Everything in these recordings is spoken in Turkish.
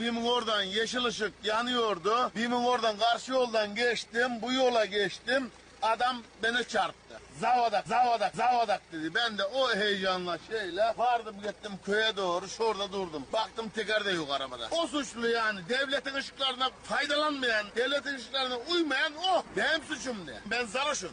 BİM'in oradan yeşil ışık yanıyordu. BİM'in oradan karşı yoldan geçtim. Bu yola geçtim. Adam beni çarptı. Zavadak, zavadak, zavadak dedi. Ben de o heyecanla şeyle vardım gittim köye doğru. Şurada durdum. Baktım teker de yok arabada. O suçlu yani. Devletin ışıklarına faydalanmayan, devletin ışıklarına uymayan o. Benim suçum ne? Ben sarhoşum.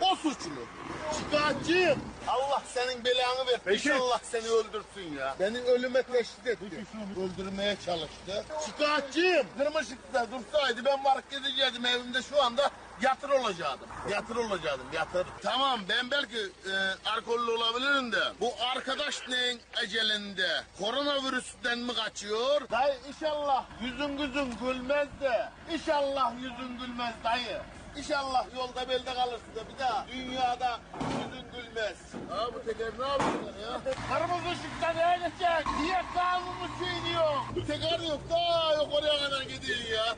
o suçlu. Şikayetçiyim. Allah senin belanı ver. Peki. İnşallah seni öldürsün ya. Beni ölüme teşhis etti. Öldürmeye çalıştı. Şikayetçiyim. Kırmışıkta dursaydı ben varıp gidecektim evimde şu anda yatır olacaktım. Yatır olacaktım yatır. Tamam ben belki e, alkollü olabilirim de bu arkadaş neyin ecelinde koronavirüsten mi kaçıyor? Dayı inşallah yüzün gözün gülmez de inşallah yüzün gülmez dayı. İnşallah yolda belde kalırsın da bir daha dünyada yüzün gülmez. Aa bu teker ne yapıyorlar ya? Kırmızı ışıkta ne edecek? Niye kanunu çiğniyor? Teker yok da yok oraya kadar gidiyor ya.